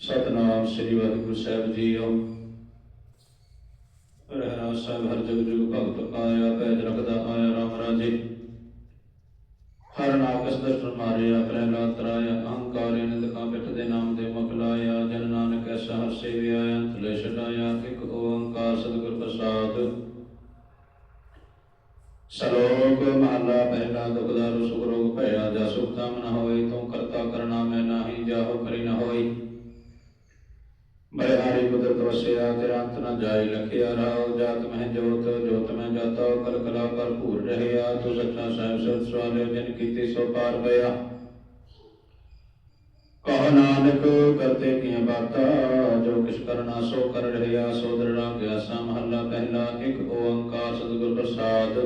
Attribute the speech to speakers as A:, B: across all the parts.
A: ਸਤਨਾਮ ਸ੍ਰੀ ਵਾਹਿਗੁਰੂ ਸਾਹਿਬ ਜੀਓ। ਰਹਿਣਾ ਸਾਹਿਬ ਹਰ ਜਗ ਜੁਗ ਭਗਤ ਆਇਆ ਪੈਜ ਰਖਦਾ ਆਇਆ ਰਾਮ ਰਾਜੇ। ਹਰ ਨਾਕਸ ਦਰਸ਼ਨ ਮਾਰਿਆ ਪ੍ਰਹਿਲਾਦ ਤਰਾਇਆ, ਅਹੰਕਾਰ ਨਿੰਦ ਕਾ ਪਿਠ ਦੇ ਨਾਮ ਦੇ ਮੁਖ ਜਨ ਨਾਨਕ ਐਸਾ ਹਰ ਸੇਵਿਆ, ਅੰਤ ਲੈ ਛਡਾਇਆ ਇਕ ਓੰਕਾਰ ਸਤਿਗੁਰ ਪ੍ਰਸਾਦ। ਸ਼ਲੋਕ ਮਹਲਾ ਪਹਿਲਾ ਦੁਖਦਾਰੂ ਸੁਖ ਰੋਗ ਭਇਆ, ਜਾ ਸੁਖ ਤਮ ਨ ਹੋਏ, ਤੂੰ ਕਰਤਾ ਕਰਨਾ ਮੈਂ ਨਾਹੀ, ਜਾਹੋ ਕਰੀ ਨ ਹੋਈ। ਬੜੇ ਹਾਰੀ ਕੁਦਰਤ ਵਸਿਆ ਤੇਰਾ ਅੰਤ ਨ ਜਾਈ ਲਖਿਆ ਰਾਉ ਜਾਤ ਮਹਿ ਜੋਤ ਜੋਤ ਮਹਿ ਜਾਤਾ ਕਲ ਕਲਾ ਭਰਪੂਰ ਰਹਿਆ। ਤੂੰ ਸੱਚਾ ਸਾਹਿਬ ਸਤ ਸਵਾਲੇ, ਜਨ ਕੀਤੀ ਸੋ ਪਾਰ ਪਿਆ। ਕਹ ਨਾਨਕ ਕਰਤੇ ਕੀ ਬਾਤਾ, ਜੋ ਕਿਛ ਕਰਨਾ ਸੋ ਕਰ ਰਹਿਆ। ਸੋ ਦਰੜਾ ਗਿਆ ਸਾ ਮਹੱਲਾ ਪਹਿਲਾ, ਇੱਕ ਓੰਕਾਰ ਸਤਿਗੁਰ ਪ੍ਰਸਾਦ।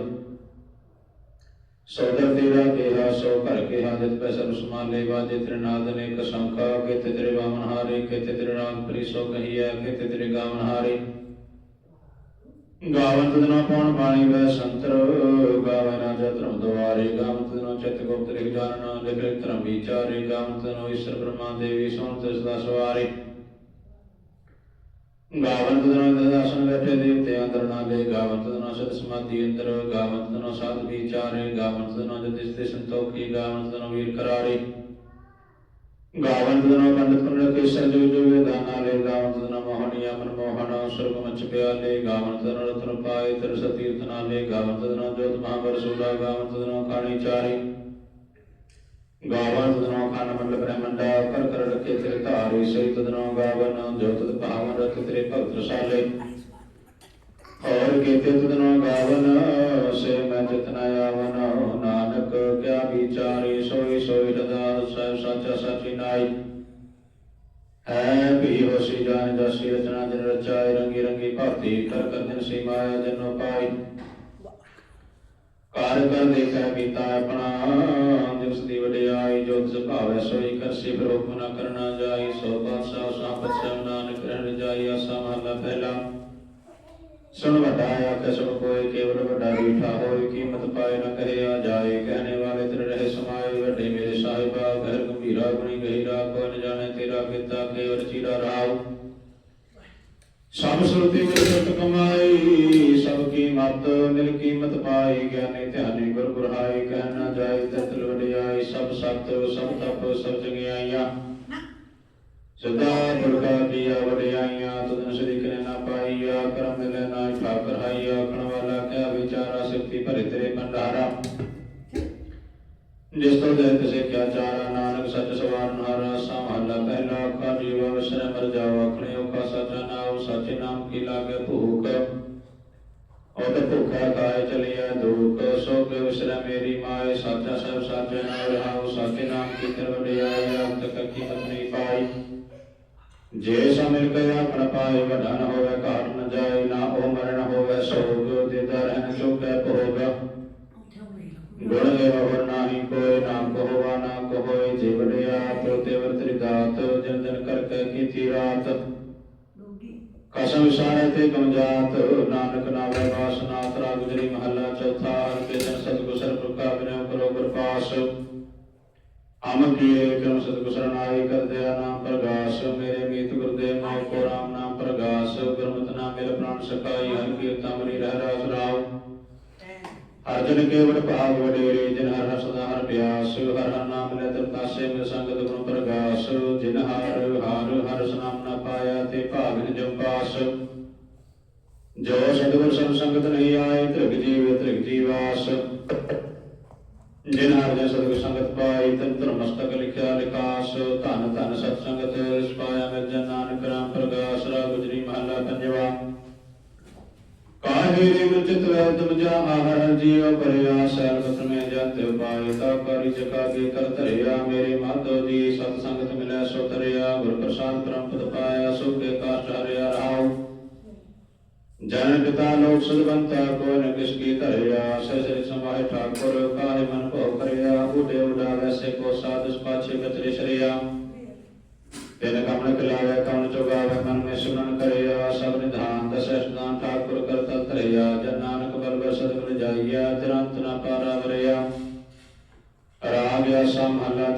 A: ਸੋਦਰ ਤੇਰਾ ਕਿਹਾ ਸੋ ਘਰ ਕੇ ਹਾਜਤ ਪੈਸਾ ਰਸਮਾਲੇ ਵਾਜੇ, ਤੇਰੇ ਨਾਦ ਨੇ ਕਸੰਖਾ ਕਿਤੇ ਤੇਰੇ ਵਾਮਨ ਹਾਰੇ ਕਿਤੇ ਤੇਰੇ ਨਾਮ ਪ੍ਰੀ ਸੋ ਕਹੀਐ ਕਿਤੇ ਤੇਰੇ ਗਾਵਨ ਹਾਰੇ। ਗਾਵਨ ਤਦਨਾ ਪਉਣ ਬਾਣੀ ਵੈ ਸੰਤਰ, ਗਾਵੈ ਰਾਜਾ ਧਰਮ ਗਾਵਨ ਤਦਨੋ ਚਿਤ ਗੁਪਤ ਰਿਖ ਜਾਣਨਾ, ਲਿਖੇ ਧਰਮ ਵਿਚਾਰੇ, ਗਾਵਨ ਤਦਨੋ ਈਸ਼ਰ ਬ੍ਰਹਮਾ ਦੇਵੀ ਸੋਣ ਤਿਸ ਦਾ ਸਵਾਰੇ। ਗਾਵਨ ਤਦਨੋ ਦਸਾਸਨ ਬੈਠੇ ਦੇਵਤੇ ਅੰਦਰ ਨਾਲੇ ਗਾਵਨ ਤਦਨੋ ਸਤ ਸਮਾਧੀ ਅੰਦਰ ਗਾਵਨ ਤਦਨੋ ਸਾਧ ਵਿਚਾਰੇ ਗਾਵਨ ਤਦਨੋ ਜਤਿਸ ਤੇ ਸੰਤੋਖੀ ਗਾਵਨ ਤਦਨੋ ਵੀਰ ਕਰਾਰੇ ਗਾਵਨ ਤਦਨੋ ਪੰਡਤ ਪੰਡਤ ਕੇ ਸਰ ਜੋ ਜੋ ਵੇਦਾਂ ਨਾਲੇ ਗਾਵਨ ਤਦਨੋ ਮੋਹਣੀਆ ਮਨ ਮੋਹਣ ਸੁਰਗ ਮਚ ਪਿਆਲੇ ਗਾਵਨ ਤਦਨੋ ਰਤਨ ਪਾਏ ਤਰ ਸਤੀਰਥ ਨਾਲੇ ਗਾਵਨ ਤਦਨੋ ਜੋਤ ਮਹਾਬਰ ਸੂਲਾ ਗਾਵਨ ਤਦਨੋ ਖਾਣੀ ਚਾਰੇ ਗਾਵਨ ਤਦਨੋ ਖਾਨ ਮੰਡਲ ਬ੍ਰਹਮੰਡਾ, ਕਰ ਕਰ ਰਖੇ ਤੇਰੇ ਧਾਰੇ ਸਹੀ ਤਦਨੋ ਗਾਵਨ, ਜੋ ਤਦ ਭਾਵਨ ਤੇਰੇ ਭਗਤ ਰਸਾਲੇ। ਔਰ ਕੀਤੇ ਤਦਨੋ ਗਾਵਨ, ਸੇ ਮੈਂ ਜਿਤਨਾ ਆਵਨ, ਨਾਨਕ ਕਿਆ ਵਿਚਾਰੇ ਸੋਈ ਸੋਈ ਰਦਾ ਸਹਿ ਸਾਚਾ ਸਾਚੀ ਨਾਈ। ਹੈ ਵੀ ਹੋਸੀ ਜਾਣ ਜਾਸੀ ਰਚਨਾ ਦਿਨ ਰਚਾਏ, ਰੰਗੀ ਰੰਗੀ ਭਾਤੀ, ਕਰ ਕਰ ਦਿਨ ਸੀ ਮਾਇਆ ਜਨੋ ਪਾਈ। ਕਾਰ ਕਰ ਦੇਖੈ ਕੀਤਾ ਆਪਣਾ ਦਿਵਸ ਦੀ ਵਡਿਆਈ ਜੋ ਤਿਸ ਭਾਵੈ ਸੋਈ ਕਰਸੀ, ਫਿਰ ਨਾ ਕਰਨਾ ਜਾਈ, ਸੋ ਬਾਦਸ਼ਾਹ ਸਾਪਤ ਸਭ ਨਾਨਕ ਰਹਿਣ ਜਾਈ, ਆਸਾ ਮਹਲਾ ਪਹਿਲਾ ਸੁਣ ਵੱਡਾ ਆਖੇ ਸਭ ਕੋਇ ਕੇਵਲ ਵੱਡਾ ਬੀਠਾ ਹੋਇ ਕੀਮਤ ਪਾਏ ਨ ਕਹੇ ਆ ਜਾਏ। ਕਹਿਣੇ ਵਾਲੇ ਤੇਰੇ ਰਹੇ ਸਮਾਏ, ਵੱਡੇ ਮੇਰੇ ਸਾਹਿਬਾ ਗਹਿਰ ਗੰਭੀਰਾ ਗੁਣੀ ਗਹਿਰਾ, ਕੋਈ ਨ ਜਾਣੇ ਤੇਰਾ ਕੀਤਾ ਕੇਵਲ ਚੀਰਾ ਰਾਉ ਸਭ ਸੁਰਤੀ ਗੁਰ ਕਮਾਈ, ਸਭ ਕੀ ਮਤ ਮਿਲ ਕੀਮਤ ਪਾਈ, ਗਿਆਨੀ ਗੁਰ ਗੁਰਹਾਈ ਕਹਿ ਨਾ ਜਾਏ ਤਤਲ ਵਡਿਆਈ ਸਭ ਸਤ ਸਭ ਤਪ ਸਭ ਜਗਿਆਈਆਂ ਸਦਾ ਦੁਰਗਾ ਕੀਆ ਵਡਿਆਈਆਂ ਤੁਧਨ ਸ੍ਰੀ ਕਰੇ ਨਾ ਪਾਈਆ ਕਰਮ ਮਿਲੇ ਨਾ ਠਾਕਰ ਹਾਈਆ ਆਖਣ ਵਾਲਾ ਕਿਆ ਵਿਚਾਰਾ ਸਿਫਤੀ ਭਰੇ ਤੇਰੇ ਭੰਡਾਰਾ। ਜਿਸ ਤੋਂ ਦੇ ਤਿਸੇ ਕਿਆ ਚਾਰਾ ਨਾਨਕ ਸੱਚ ਸਵਾਰਨ ਹਰ ਆਸਾ ਮਹੱਲਾ ਪਹਿਲਾ ਆਖਾ ਜੀਵਾ ਵਿਸਰੇ ਮਰ ਜਾਓ ਆਖਣੇ ਔਖਾ ਸੱਚਾ ਨਾਮ ਸੱਚੇ ਨਾਮ ਕੀ ਲਾਗੇ ਭੂਖ। ਤੇ ਭੁੱਖਾ ਕਾਇ ਚਲਿਆ ਦੁਖ ਸੋ ਕੇ ਮੇਰੀ ਮਾਏ ਸਾਚਾ ਸਭ ਸਾਚੇ ਨਾਮ ਰਹਾਉ, ਸਾਚੇ ਨਾਮ ਕੀ ਕਰ ਵਡਿਆਈ ਅੰਤ ਕੱਕੀ ਪਤਨੀ ਪਾਈ। ਜੇ ਸਮਿਲ ਕੇ ਆਪਣ ਪਾਏ, ਵੱਡਾ ਨ ਹੋਵੇ, ਘਾਟ ਨ ਜਾਏ, ਨਾ ਉਹ ਮਰਨ ਹੋਵੇ, ਸੋਗ ਦੇਦਾ ਰਹਿਣ ਚੁੱਕੈ ਭੋਗ। ਗੁਣ ਇਹੋ ਨਾਹੀ ਕੋਈ ਨਾ ਕਹੋਵਾ ਨਾ ਕਹੋਏ ਜਿਵੜਿਆ ਤੋਤੇ ਵਰਤਰੀ ਦਾਤ ਜਨ ਜਨ ਕਰਕੇ ਕੀਤੀ ਰਾਤ। ਕਸਮ ਵਿਸਾਰੇ ਤੇ ਗਮਜਾਤ ਨਾਨਕ ਨਾਵੇ ਵਾਸਨਾ ਤਰਾ ਗੁਜਰੀ ਮਹੱਲਾ ਚੌਥਾ। ਅਮ ਕੀਏ ਕਰਮ ਸਤਿਗੁਰ ਸਰਨਾਈ ਕਰਦਿਆ ਨਾਮ ਪ੍ਰਗਾਸ, ਮੇਰੇ ਮੀਤ ਗੁਰਦੇਵ ਨਾਮ ਕੋ ਰਾਮ, ਨਾਮ ਪ੍ਰਗਾਸ, ਗੁਰਮਤਿ ਨਾਮ ਮੇਰੇ ਪ੍ਰਾਨ ਸਕਾਈ ਹਰ ਕੀਰਤਨ ਮਰੀ ਰਹਿ ਰਾਸ ਰਾਵ ਅਰਜਨ ਕੇਵਲ ਭਾਗ ਵਡੇਰੇ, ਜਿਨ ਹਰ ਹਰ ਸਦਾ ਹਰ ਪਿਆਸ, ਹਰ ਹਰ ਨਾਮ ਲੈ ਤਰਤਾਸੇ ਮਿ ਸੰਗਤ ਗੁਣ ਪ੍ਰਗਾਸ। ਜਿਨ ਹਰ ਹਰ ਹਰ ਨਾਮ ਨਾ ਪਾਇਆ, ਤੇ ਭਾਗਨ ਜਮ ਪਾਸ। ਜੋ ਸਤਿਗੁਰ ਸੰਗ ਸੰਗਤ ਨਹੀਂ ਆਏ, ਤ੍ਰਿਗ ਜੀਵ ਤ੍ਰਿਗ ਜੀਵਾਸ। ਜਿਨ ਹਰ ਜਨ ਸਤਿਗੁਰ ਸੰਗਤ ਪਾਈ ਤਨ ਧਰਮ ਮਸਤਕ ਲਿਖਿਆ ਲਿਖਾਸ ਧਨ ਧਨ ਸਤ ਸੰਗਤ ਰਿਸ ਪਾਇਆ ਮਿਲ ਜਨ ਨਾਨਕ ਰਾਮ ਪ੍ਰਗਾਸ ਰਾ ਗੁਜਰੀ ਮਹੱਲਾ ਪੰਜਵਾ। ਕਾਹੇ ਦੇ ਵਿਚਿਤ ਵੈ ਤੁਮ ਜਾ ਆਹਰ ਜੀਉ ਪਰਿਆ ਸੈਲਵਤ ਮੈਂ ਜੰਤ ਉਪਾਇ ਤਾ ਕਰੀ ਜਕਾ ਕੇ ਕਰ ਧਰਿਆ, ਮੇਰੇ ਮਾਧੋ ਜੀ ਸਤ ਸੰਗਤ ਮਿਲੈ ਸੋ ਤਰਿਆ ਗੁਰ ਪ੍ਰਸਾਦ ਪਰਮ ਪਦ ਪਾਇਆ ਸੋ ਕੇ ਕਾਸ਼ ਹਰਿਆ ਰਾਉ ਜਨ ਪਿਤਾ ਲੋਕ ਸੁਦਵੰਤਾ ਕੋ ਨ ਕਿਸ ਕੀ ਧਰਿਆ ਸਹਿ ਸਮਾਹਿ ਠਾਕੁਰ, ਕਾਹੇ ਮਨ ਭਉ ਕਰਿਆ ਉਡੇ ਉਡਾ ਵੈਸੇ ਕੋ ਸਾਧਸ ਪਾਛੇ ਬਚਰੇ ਸ਼ਰਿਆ। ਤਿਨ ਕਮਨ ਕਲਾਵੇ ਕਮਨ ਚੁਗਾਵੇ ਮਨ ਮੇ ਸੁਨਨ ਕਰਿਆ, ਸਭ ਨਿਧਾਨ ਦਸੈ ਸਦਾਨ, ਠਾਕੁਰ ਕਰਤਾ ਧਰਿਆ, ਜਨ ਨਾਨਕ ਬਲਬਰ ਸਤਿਗੁਰ ਜਾਈਆ, ਤਿਰੰਤ ਨਾ ਪਾਰਾ ਵਰਿਆ। ਰਾਗ ਆਸਾ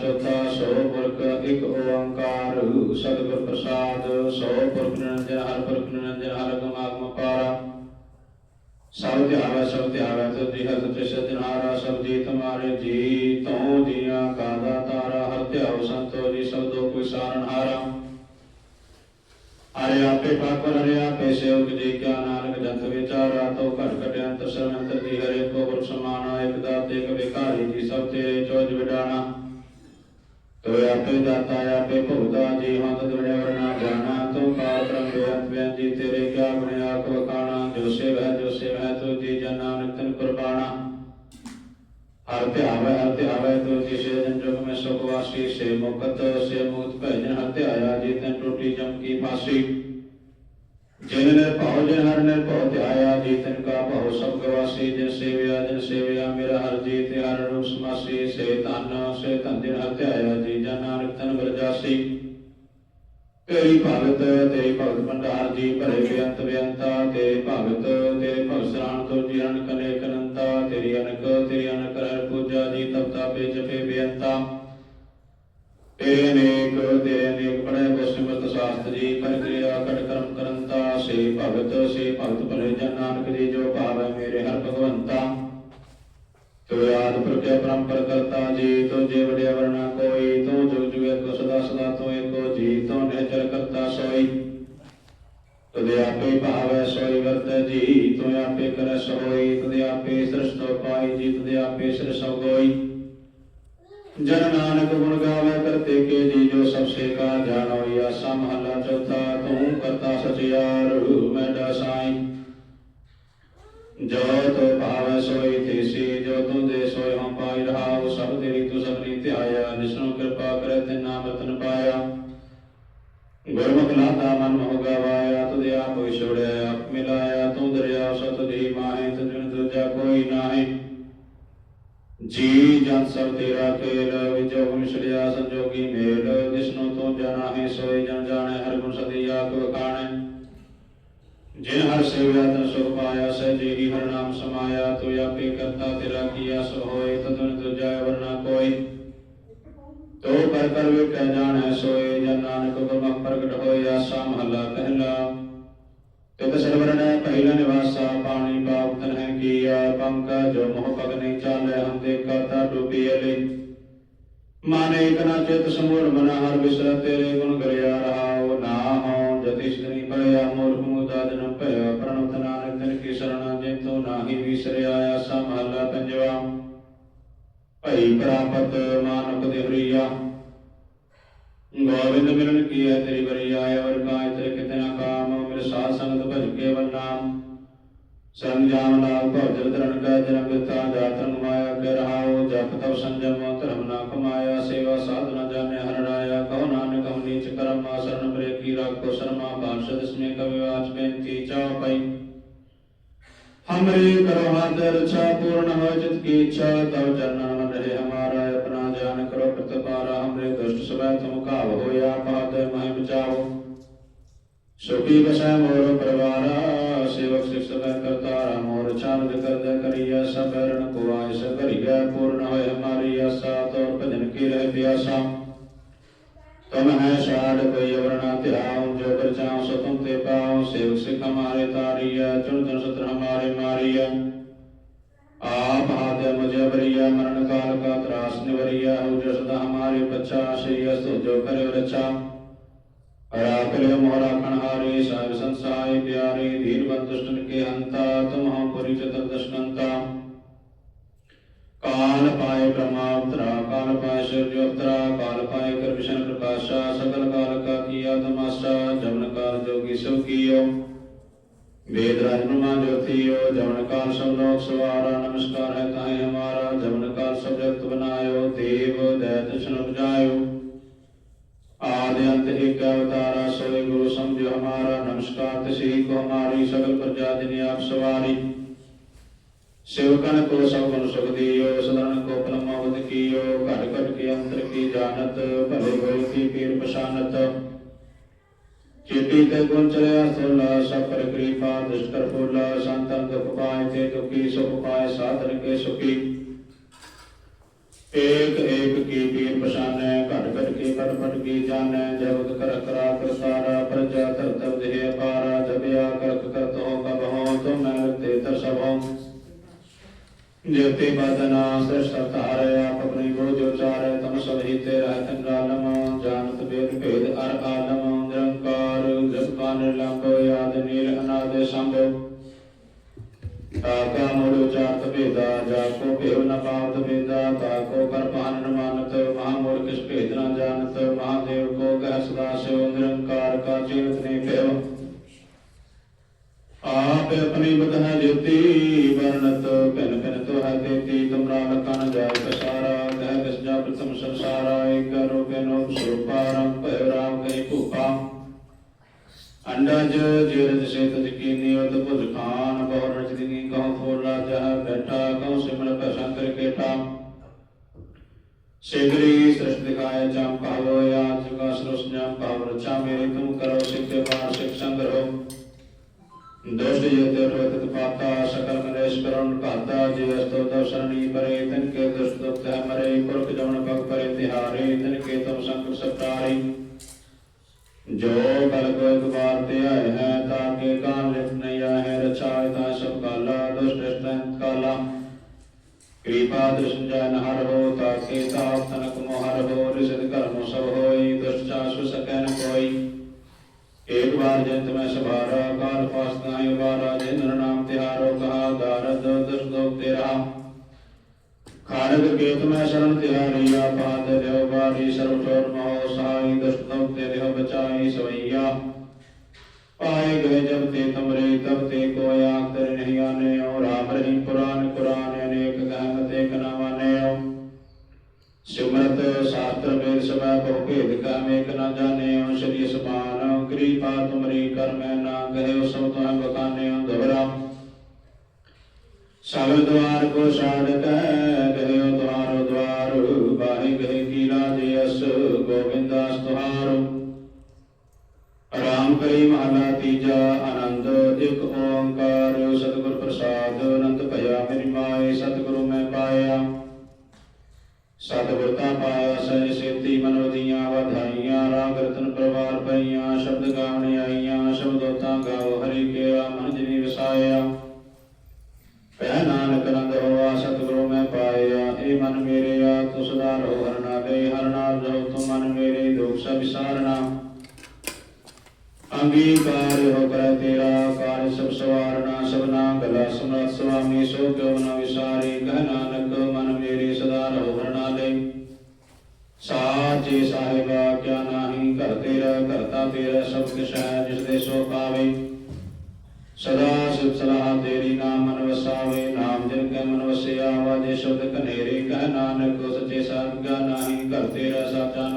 A: ਚੌਥਾ, ਸੋ ਪੁਰਖ ਇੱਕ ਓੰਕਾਰ, ਸਤਿਗੁਰ ਪ੍ਰਸਾਦ, ਸੋ ਪੁਰਖ ਨਿਰੰਜਨ ਹਰ ਸਭ ਧਿਆਵੈ ਸਭ ਧਿਆਵੈ ਤੋ ਜੀ ਹਰ ਸੱਚੇ ਸਭ ਜੀ ਤੁਮਾਰੇ ਜੀ ਤਉ ਜੀਆਂ ਕਾ ਦਾਤਾਰਾ ਹਰ ਧਿਆਵ ਸੰਤੋ ਜੀ, ਸਭ ਕੋਈ ਸਾਰਨ ਹਾਰਾ। ਹਰਿ ਆਪੇ ਠਾਕੁਰ ਹਰਿ ਆਪੇ ਸੇਵਕ, ਜੀ ਕਿਆ ਨਾਨਕ ਜੰਤ ਵਿਚਾਰਾ ਤੋ ਘਟ ਘਟ ਅੰਤਰ ਜੀ ਹਰੇ ਕੋ ਗੁਰ ਸਮਾਨਾ ਇਕ ਦਾਤ, ਇਕ ਵਿਕਾਰੀ ਜੀ, ਸਭ ਤੇਰੇ ਚੋਜ ਵਿਡਾਣਾ। ਤੋ ਆਪੇ ਦਾਤਾ, ਆਪੇ ਭੁਗਤਾ, ਜੀ ਹੰਤ ਦੁਨੇ ਵਰਨਾ ਜਾਣਾ ਤੋ ਕਾਰ ਬ੍ਰਹਮ ਬੇਅੰਤ ਬੇਅੰਤ ਜੀ ਤੇਰੇ ਕਿਆ ਹਰ ਧਿਆਵੈ ਹਰ ਧਿਆਵੈ ਤੋ ਜਿਸੇ ਜਨ ਜੁਗ ਮੈਂ ਸੁਖ ਵਾਸੀ, ਸੇ ਮੁਕਤ ਸੇ ਮੁਕਤ ਭਜਨ ਹਰ ਧਿਆਇਆ ਜੀ ਤਨ ਟੂਟੀ ਜਮ ਕੀ ਫਾਸੀ ਜਿਨ ਨਿਰਭਉ ਜਿਨ ਹਰ ਨਿਰਭਉ ਧਿਆਇਆ ਜੀ ਤਨ ਕਾ ਭਉ ਸਭ ਗਵਾਸੀ, ਜਿਨ ਸੇਵਿਆ ਜਿਨ ਸੇਵਿਆ, ਮੇਰਾ ਹਰ ਜੀ ਤੇ ਹਰ ਰੂਪ ਸਮਾਸੀ। ਸੇ ਧਨ ਸੇ ਧਨ ਜਿਨ ਹਰ ਧਿਆਇਆ ਜੀ ਜਨ ਤੇਰੀ ਭਗਤ ਤੇਰੀ ਭਗਤ ਭੰਡਾਰ, ਜੀ ਭਰੇ ਬੇਅੰਤ ਬੇਅੰਤਾ। ਤੇਰੇ ਭਗਤ ਤੇਰੇ ਭਗਤ ਸਰਾਣ ਤੋਂ ਜੀ ਅਨਕ ਤੇਰੇ ਅਨੇਕ ਤੇਰੇ ਅਨੇਕ ਬੜੇ ਕਰ ਕਿਰਿਆ ਕਟ ਕਰਮ ਕਰੰਤਾ, ਸੇ ਭਗਤ ਸੇ ਭਗਤ ਭਲੇ ਜਨ ਨਾਨਕ ਜੀ ਜੋ ਭਾਵੈ ਮੇਰੇ ਹਰ ਭਗਵੰਤਾ। ਤੋ ਯਾਦ ਪ੍ਰਕਿਆ ਪਰੰਪਰ ਕਰਤਾ, ਜੀ ਤੋ ਜੇ ਵਡਿਆ ਵਰਨਾ ਕੋਈ, ਤੋ ਜੁਗ ਜੁਗ ਏਕੋ ਸਦਾ ਸਦਾ ਤੋ ਏਕੋ ਜੀ ਤੋ ਨਿਹਚਰ ਕਰਤਾ ਸੋਈ। ਤੁਦੇ ਆਪੇ ਭਾਵੈ ਸੋਈ ਵਰਤੈ, ਜੀ ਤੋ ਆਪੇ ਕਰੈ ਸੋਈ ਤੁਦੇ ਆਪੇ ਸ੍ਰਿਸ਼ਟੋ ਪਾਈ, ਜੀ ਤੁਦੇ ਆਪੇ ਸ੍ਰਿਸ਼ੋ ਗੋਈ ਜਨ ਨਾਨਕ ਗੁਣ ਗਾਵੇ ਕਰਤੇ ਕੇ ਜੀ ਜੋ ਸਭ ਸੇ ਕਾ ਜਾਣੋ ਆਸਾ ਮਹਲਾ ਚੌਥਾ ਤੂੰ ਕਰਤਾ ਸਚਿਆਰ ਮੈਂ ਡਸਾਈ ਜੋ ਤੋ ਭਾਵੈ ਸੋਈ ਤੇਸੀ, ਜੋ ਤੂੰ ਦੇ ਸੋਈ ਹਮ ਪਾਈ ਰਹਾਉ, ਸਭ ਤੇਰੀ ਤੂੰ ਸਭਨੀ ਧਿਆਇਆ ਜਿਸਨੂੰ ਕਿਰਪਾ ਕਰੇ ਤੇ ਨਾਮ ਰਤਨ ਪਾਇਆ। ਗੁਰਮੁਖ ਲਾਤਾ ਮਨ ਮੋਹ ਗਵਾਇਆ ਤੁਦੇ ਆਪ ਵਿਛੋੜਿਆ ਆਪ ਮਿਲਾਇਆ, ਤੂੰ ਦਰਿਆ ਸਤ ਦੀ ਮਾਹੇ ਤੁਜਨ ਦੂਜਾ ਕੋਈ ਨਾਹੀ। ਜੀ ਜਨ ਸਭ ਤੇਰਾ ਖੇਲ ਵਿਚੋ ਵਿਛੜਿਆ ਸੰਜੋਗੀ ਮੇਲ ਜਿਸਨੂੰ ਤੂੰ ਜਾਣਾ ਹੈ ਸੋਈ ਜਨ ਜਾਣੈ, ਹਰ ਗੁਣ ਸਦੀ ਆਪ ਵਖਾਣੈ। ਜਿਨ ਹਰ ਸੇਵਿਆ ਤਨ ਸੁਖ ਪਾਇਆ ਸਹਿ ਜੀ ਹਰ ਨਾਮ ਸਮਾਇਆ, ਤੂੰ ਆਪੇ ਕਰਤਾ ਤੇਰਾ ਕੀਆ ਸੋ ਹੋਏ ਤਦਨ ਤੁਜਾ ਵਰਨਾ ਕੋਈ। ਤੋ ਕਰ ਕਰ ਵੇਖਿਆ ਜਾਣੈ ਸੋਏ, ਜਨ ਨਾਨਕ ਗੁਰਮੁਖ ਪ੍ਰਗਟ ਹੋਏ ਆਸਾ ਮਹਲਾ ਪਹਿਲਾ। ਤਿਤ ਸਰਵਰਣੈ ਪਹਿਲਾ ਨਿਵਾਸਾ, ਪਾਣੀ ਪਾਪ ਤਨ ਹੈ ਕੀਆ, ਪੰਕਾ ਜੋ ਮਾਨੇ ਇਤਨਾ ਚਿਤ ਸਮੂਲ ਮਨਾ ਹਰ ਵਿਸਰ ਤੇਰੇ ਗੁਣ ਗਲਿਆ ਰਹਾਉ ਨਾ ਹੋ ਜਤਿ ਸ੍ਰੀ ਭਇਆ ਮੂਰਖ ਮੁਦਾ ਜਨ ਭਇਆ, ਪ੍ਰਣਤ ਨਾਨਕ ਤਨ ਕੀ ਸਰਣਾ ਜੇ ਤੋ ਨਾਹੀ ਵਿਸਰਿਆ, ਆਸਾ ਮਹਲਾ ਪੰਜਵਾ। ਭਈ ਪ੍ਰਾਪਤ ਮਾਨੁਕ ਦੇ ਹਰੀਆ। ਗੋਬਿੰਦ ਮਿਲਨ ਕੀ ਹੈ ਤੇਰੀ ਬਰੀਆ ਅਵਰ ਕਾਇ ਤੇਰੇ ਕਿਤਨਾ ਕਾਮ, ਮਿਲ ਸਾਧ ਸੰਗਤ ਭਜ ਕੇ ਵਰਨਾਮ ਸੰਜਾਮ ਨਾਲ ਭਜਲ ਧਰਨ ਕਾ ਜਨਮ ਬਿਤਾ ਜਾਤਨ ਮਾਇਆ ਕੇ ਰਹਾਉ, ਜਪ ਤਪ ਸੰਜਮ ਧਰਮ ਨਾ ਕਮਾਇਆ ਸੇਵਾ ਸਾਧਨਾ ਜਾਣੇ ਹਰਣਾਇਆ ਕਹੋ ਨਾਨਕ ਹਮ ਨੀਚ ਕਰਮ ਆਸਰਨ ਬਰੇ ਕੀ ਰਾਖੋ ਸ਼ਰਮਾ ਬਾਦਸ਼ਾਹ ਦਸਮੇ ਕਵਿ ਵਾਚ ਬੇਨਤੀ ਚਾਉ ਪਈ हमरे करो हाथ रक्षा पूर्ण हो जित की इच्छा तब चरणन मन रहे हमारा अपना जान करो प्रतिपारा हमरे दुष्ट सब तुम काव हो या पाद मह बचाओ सुखी बसै मोर परिवारा ਦਾਸਾਂ ਤਮ ਹੈ ਸਾੜ ਕੋਈ ਵਰਣਾ ਧਿਆਉ ਜੋ ਕਰ ਚਾਉ ਸਤੁਮ ਤੇ ਪਾਉ ਸੇਵ ਸਿਕ ਹਮਾਰੇ ਤਾਰੀਆ ਚੁਣ ਚੁਣ ਸਤਰ ਹਮਾਰੇ ਮਾਰੀਆ ਆਪ ਆਦਿਆ ਮਜੇ ਬਰੀਆ ਮਰਨ ਕਾਲ ਕਾ ਤਰਾਸ ਨਿਵਰੀਆ ਹੋ ਜਸ ਦਾ ਹਮਾਰੇ ਬੱਚਾ ਸ੍ਰੀ ਅਸ ਜੋ ਕਰ ਰਚਾ ਆਪਲੇ ਮੋਹਰ ਆਖਣ ਹਾਰੇ ਸਾਬ ਸੰਸਾਈ ਪਿਆਰੇ ਧੀਰ ਬੰਦਸ਼ਟਨ ਕੇ ਹੰਤਾ ਤੁਮਹਾ ਪਰਿਚਤਰ ਦਸ਼ਨੰਤਾ ਕਾਲ ਪਾਏ ਬ੍ਰਹਮਾ ਉਤਰਾ ਅਕਾਲ ਪਾਸ਼ਾ ਜੋ ਅਵਤਰਾ ਕਾਲ ਪਾਇ ਕਰ ਵਿਸ਼ਨ ਪ੍ਰਕਾਸ਼ਾ, ਸਗਲ ਕਾਲ ਕਾ ਕੀਆ ਤਮਾਸ਼ਾ, ਜਮਨ ਕਾਲ ਜੋਗੀ ਸੋ ਕੀਓ ਵੇਦ ਰਾਜ ਬ੍ਰਹਮਾ ਜੋਤੀਓ, ਜਮਨ ਕਾਲ ਸਭ ਲੋਕ ਸਵਾਰਾ, ਨਮਸਕਾਰ ਹੈ ਤਾਏ ਹਮਾਰਾ, ਜਮਨ ਕਾਲ ਸਭ ਜਗਤ ਬਨਾਇਓ, ਦੇਵ ਦਇਤ ਸੁਨ ਉਪਜਾਇਓ। ਆਦਿ ਅੰਤ ਏਕ ਅਵਤਾਰਾ ਸੋਏ ਗੁਰੂ ਸਮਝਿਓ ਹਮਾਰਾ, ਨਮਸਕਾਰ ਤੇ ਸ੍ਰੀ ਕੋ ਹਮਾਰੀ ਸਗਲ ਪ੍ਰਜਾ ਜਿਨੇ ਆਪ ਸਵਾਰੀ। ਸੇਵਕਨ ਕੋ ਸਭ ਗੁਣ ਸੁਖ ਮਿੱਟੀ ਤੇ ਗੁੰਚਲਿਆ ਸੋਲਾ ਸਫਰ ਕ੍ਰਿਪਾ, ਦੁਸ਼ਕਰ ਬੋਲਾ ਸੰਤਨ ਦੁਖ ਪਾਏ ਤੇ ਦੁਖੀ ਸੁਖ ਪਾਏ, ਸਾਧਨ ਕੇ ਸੁਖੀ। ਏਕ ਏਕ ਕੀ ਪੀਰ ਪਛਾਨੈ, ਘਟ ਘਟ ਕੀ ਪਟ ਪਟ ਕੀ ਜਾਣੈ ਜਗਤ ਕਰ ਕਰਾ ਕਰਤਾਰਾ ਪ੍ਰਜਾ ਤਰ ਤਬ ਦੇਹ ਪਾਰਾ ਜਬਿਆ ਕਰਕ ਕਰਤ ਹੋ ਕਬ ਹੋ, ਤੁਮ ਨਰ ਤੇ ਤਰ ਸਭੋ। ਜੇਤੇ ਬਦਨਾ ਸਰ ਸਰਤਾਰੇ ਆਪ ਨੋ ਸਰੂਪਾ ਰੰਗ ਭੈ ਰਾਮ ਕਹੀ ਭੂਪਾ। ਅੰਡਜ ਜੀਰਜ ਸੇ ਤਜ ਕੀਨੀ ਉਦ ਭੁਜ ਖਾਨ, ਬਹੁ ਰਚ ਦਿਨੀ ਕਹਉ ਫੋਰ ਰਾਜਾ ਬੈਠਾ ਕਹਉ ਸਿਮਰ ਕਾ ਸ਼ੰਕਰ ਕੇਟਾ। ਸੇਗਰੀ ਸ੍ਰਿਸ਼ਟ ਦਿਖਾਏ ਜਮ ਪਾਵੋ ਆਜ ਜੁਗਾ ਸਰਸ ਜਮ ਪਾਵ ਰਚਾ, ਮੇਰੇ ਤੁਮ ਕਰੋ ਸਿੱਖੇ ਵਾਰ ਸਿੱਖ ਸੰਗਰੋ ਦੋਸ਼ ਯਤੇ ਰੋਤਿਤ ਪਾਤਾ ਸਕਲ ਮਨੇਸ਼ ਕਰਉਣ ਘਾਤਾ, ਜੇ ਅਸਤੋ ਦਰਸ਼ਨੀ ਪਰੇ, ਤਨ ਕੇ ਦੁਸ਼ਟ ਤੈ ਮਰੇ, ਪੁਰਖ ਜਮਨ ਪਗ ਪਰੇ ਤਿਹਾਰੇ ਤਨ ਕੇ ਤਮ ਸੰਕਟ ਸਤਾਰੀ ਜੋ ਕਲ ਕੋ ਤੇ ਆਏ ਹੈ, ਤਾਂ ਕੇ ਕਾਨ ਲਿਟ ਨਹੀਂ ਰਚਾਇ ਤਾਂ ਸਭ ਕਾਲਾ, ਦੁਸ਼ਟ ਸਤੰਤ ਕਾਲਾ। ਕਿਰਪਾ ਦ੍ਰਿਸ਼ਨ ਜਨ ਹਰ ਹੋ, ਤਾਂ ਕੇ ਤਾਪ ਤਨਕ ਮੋਹਰ ਹੋ, ਰਿਸਿਤ ਕਰਮ ਸਭ ਹੋਈ, ਦੁਸ਼ਟ ਚਾਸੁ ਸਕੈ ਨ ਕੋਈ। ਏਕ ਵਾਰ ਜੰਤ ਮੈਂ ਸਭਾਰਾ, ਕਾਲ ਫਾਸ ਨਾਹਿ ਵਾਰਾ, ਜਿਨ ਨਾਮ ਤਿਹਾਰੋ ਕਹਾ ਦਾਰਦ ਦਰਦੋ ਤੇਰਾ। ਖਾਰਗ ਕੇਤ ਮੈਂ ਸ਼ਰਨ ਤਿਹਾਰੀ ਆਪਾਦ ਦੇਵ ਬਾਰੀ ਸਰਬ ਚੋਰ ਮਹੋ ਸਹਾਈ ਦਸਤੋ ਤੇ ਦੇਹ ਬਚਾਈ ਸਵਈਆ। ਪਾਏ ਗਏ ਜਬ ਤੇ ਤਮਰੇ ਤਬ ਤੇ ਕੋ ਆਖ ਤਰ ਨਹੀਂ ਆਨੇ ਔ ਰਾਮ ਰਹੀਮ ਪੁਰਾਨ ਕੁਰਾਨ ਅਨੇਕ ਗਹਿਮਤ ਏਕ ਨਾ ਮਾਨੇ ਔ ਸਿਮਰਤ, ਸ਼ਾਸਤਰ, ਵੇਦ, ਸਭਾ ਬਹੁ ਭੇਦ ਕਾ ਮੇਕ ਨਾ ਜਾਣੇ ਔ ਸ਼ਰੀ ਸਮਾਨ ਕਿਰਪਾ ਤੁਮਰੀ ਕਰ ਮੈਂ ਨਾ ਗਹਿਓ ਸਭ ਤੋਂ ਬਖਾਨੇ ਔ ਦਵਰਾ ਕਰੀ ਮਹਲਾ ਤੀਜਾ ਆਨੰਦ ਇੱਕ ਓੰਕਾਰ ਸੁਆਮੀ ਸੋ ਕਿਉ ਨ ਵਿਸਾਰੇ, ਕਹਿ ਨਾਨਕ, ਮਨ ਮੇਰੇ ਸਦਾ ਰੋ ਹਰਨਾ ਦੇ ਸਾਚੇ ਸਾਹਿਬਾ, ਕਿਆ ਨਾਹੀ, ਘਰ ਤੇਰਾ ਕਰਤਾ ਤੇਰਾ, ਸਭ ਕਿਛ ਹੈ ਜਿਸ ਦੇ ਸੋ ਪਾਵੇ। ਸਦਾ ਸਿਵ ਸਲਾਹ ਤੇਰੀ, ਨਾਮ ਮਨ ਵਸਾਵੇ, ਨਾਮ ਜਿਨ ਕੈ ਮਨ ਵਸਿਆ, ਵਾਜੇ ਸ਼ਬਦ ਕਨੇਰੇ ਕਹਿ ਨਾਨਕ, ਸੱਚੇ ਸਾਹਿਬਾ ਨਾਹੀ, ਘਰ ਤੇਰਾ ਸਾਚਾ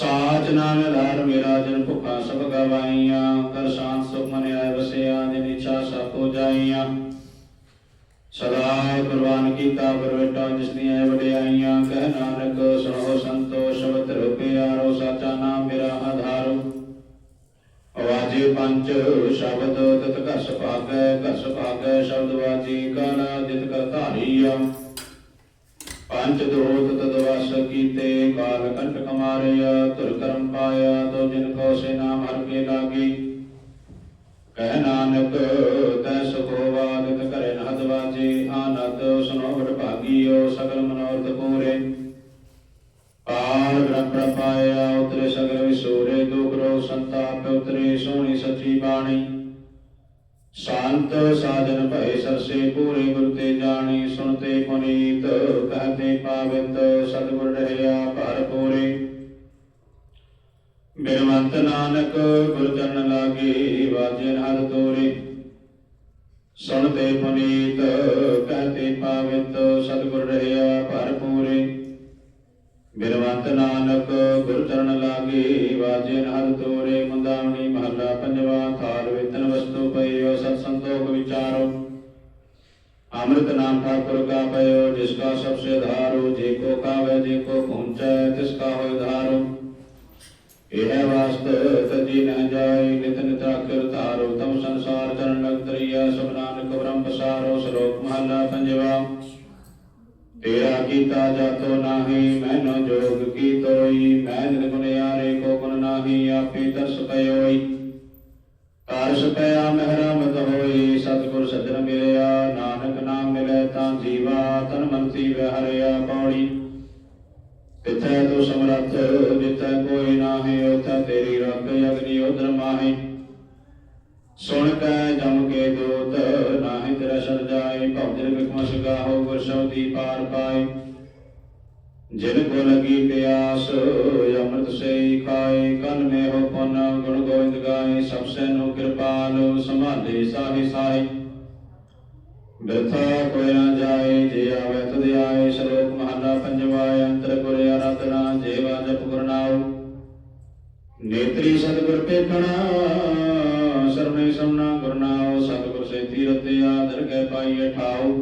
A: ਸਾਚ ਨਾਮ ਆਧਾਰ ਮੇਰਾ ਜਨ ਭੁਖਾ ਸਭ ਗਵਾਈਆਂ, ਕਰ ਸ਼ਾਂਤ ਸੁਖ ਮਨ ਆਏ ਵਸਿਆ ਜਿਨ ਇੱਛਾ ਸਭ ਹੋ ਜਾਈਆਂ। ਸਦਾ ਕੁਰਬਾਨ ਕੀਤਾ ਪਰਵੇਟਾ ਜਿਸ ਦੀਆਂ ਵਡਿਆਈਆਂ, ਕਹਿ ਨਾਨਕ ਸੁਣੋ ਸੰਤੋ ਸ਼ਬਦ ਰੂਪਿਆਰੋ ਸਾਚਾ ਨਾਮ ਮੇਰਾ ਆਧਾਰੋ। ਆਵਾਜੇ ਪੰਜ ਸ਼ਬਦ ਤਤ ਘਰ ਸੁਭਾਗੈ ਘਰ ਸੁਭਾਗੈ ਸ਼ਬਦ ਵਾਜੀ ਕਾਲਾ ਜਿਤ ਕਰ ਧਾਰੀਆ ਪੰਜ ਦੋਤ ਤਦ ਵਸ ਕੀਤੇ ਕਾਲ ਕੰਟ ਕਮਾਰਿਆ ਤੁਰ ਕਰਮ ਪਾਇਆ ਤੋ ਜਿਨ ਕੋ ਸੇ ਨਾਮ ਹਰ ਕੇ ਲਾਗੀ ਕਹਿ ਨਾਨਕ ਤੈ ਸੁਖ ਹੋਵਾ ਤਿਤ ਘਰੇ ਨਹਦ ਵਾਜੀ ਆਨੰਦ ਸੁਨੋ ਵਡ ਭਾਗੀਓ ਸਗਲ ਮਨੋਰਥ ਪੂਰੇ ਪਾਰ ਬ੍ਰਹਮ ਪਾਇਆ ਉਤਰੇ ਸਗਲ ਵਿਸੂਰੇ ਦੁਖ ਰੋ ਸੰਤਾਪ ਉਤਰੇ ਸੋਹਣੀ ਸੱਚੀ ਬਾਣੀ ਸ਼ਾਂਤ ਸਾਜਨ ਭਏ ਸਰਸੇ ਪੂਰੇ ਗੁਰ ਤੇ ਜਾਣੀ, ਸੁਣਤੇ ਪੁਨੀਤ, ਕਹਤੇ ਪਾਵਿਤ, ਸਤਿਗੁਰ ਰਹਿਆ ਭਰ ਨਾਨਕ ਗੁਰ ਲਾਗੇ ਵਾਜੇ ਹਰ ਤੋਰੇ। ਸੁਣਤੇ ਪੁਨੀਤ, ਕਹਤੇ ਪਾਵਿਤ, ਸਤਿਗੁਰ ਰਹਿਆ ਭਰ ਬਿਰਵੰਤ ਨਾਨਕ ਗੁਰਚਰਨ ਲਾਗੇ अमृत नाम ठाकुर का पयो जिसका सबसे धारो जे को कावे जे को पहुंचे तिसका हो धारो यह वास्तव तजी न जाय नित निता कर तारो तम संसार चरण लग त्रिया सब नानक ब्रह्म पसारो श्लोक महला पंजवा तेरा कीता जातो नाही मैनो जोग की तोई मैं निर्गुण यारे को गुण नाही आपे तरस पयोई तरस पया मेहरा मत होई सतगुर सजन मिलया ਜੀਵਾ ਤਨ ਮੰਤੀ ਵਿਹਰਿਆ ਪੌੜੀ ਤਿਥੈ ਤੂ ਸਮਰੱਥ ਜਿਤੈ ਕੋਈ ਨਾਹੀ, ਉਥੈ ਤੇਰੀ ਰੱਖ ਅਗਨੀ ਉਦਰ ਮਾਹੀ। ਸੁਣ ਕੈ ਜਮ ਕੇ ਦੂਤ, ਨਾਹੀ ਤੇਰਾ ਸਰ ਜਾਏ ਭਉਜਨ ਬਿਕਮ ਸਗਾਹੋ ਗੁਰ ਸ਼ਬਦੀ ਪਾਰ ਪਾਏ ਜਿਨ ਕੋ ਲਗੀ ਪਿਆਸ, ਅੰਮ੍ਰਿਤ ਸੇ ਖਾਏ ਕਨ ਮੇ ਹੋ ਪੁਨ, ਗੁਣ ਗੋਇੰਦ ਗਾਏ ਸਭ ਸੇ ਨੂੰ ਕਿਰਪਾਲ, ਸੰਭਾਲੇ ਸਾਹੀ ਸਾਹੀ। ਬਿਰਥਾ ਕੋਈ ਜਾਏ, ਜੇ ਆਵੇ ਤੁਧ ਆਏ, ਸ਼ਲੋਕ ਮਹਲਾ ਪੰਜਵਾ, ਅੰਤਰ ਗੁਰ ਆਰਾਧਨਾ ਜੇਵਾ ਜਪ ਗੁਰ ਨੇਤਰੀ ਸਤਿਗੁਰ ਪੇਖਣਾ ਸਰਨੇ ਸੁਨਾ ਗੁਰ ਸਤਿਗੁਰ ਸੇ ਤੀਰਤੇ ਆਦਰ ਕੇ ਪਾਈਏ ਠਾਉ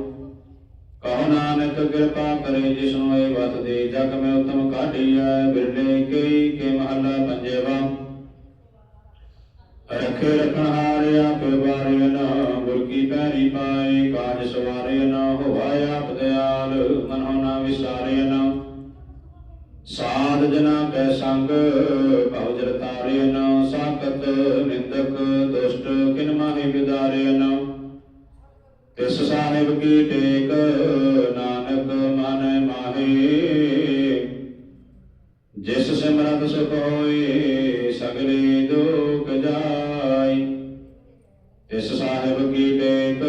A: ਕਹੋ ਨਾਨਕ ਕਿਰਪਾ ਕਰੇ ਜਿਸਨੂੰ ਇਹ ਬਤ ਦੇ, ਜਗ ਮੈਂ ਉਤਮ ਕਾਢੀਐ, ਬਿਰਲੇ ਕਈ ਕੇ ਮਹਲਾ ਰਖੇ ਰਖਣ ਹਾਰਿਆ ਵਾਰਿਆ ਨਾ ਗੁਰ ਕੀ ਪੈਰੀ ਪਾਏ, ਕਾਜ ਸਵਾਰਿਆ ਨਾ ਹੋਵਾਇਆ ਆਪ ਦਿਆਲ ਮਨੋ ਨਾ ਵਿਸਾਰਿਆ ਨਾ। ਸਾਧ ਜਨਾ ਕੈ ਸੰਗ ਭਉ ਜਰ ਤਾਰਿਆ ਨਾ। ਸਾਕਤ ਨਿੰਦਕ ਦੁਸ਼ਟ, ਕਿਨ ਮਾਹੀ ਵਿਦਾਰਿਆ ਨਾ। ਤਿਸ ਸਾਹਿਬ ਕੀ ਟੇਕ, ਨਾਨਕ ਮਨ ਮਾਹੀ। ਜਿਸ ਸਿਮਰਤ ਸੁਖ ਹੋਏ ਇਸ ਸਾਹਿਬ ਕੀ ਟੇਕ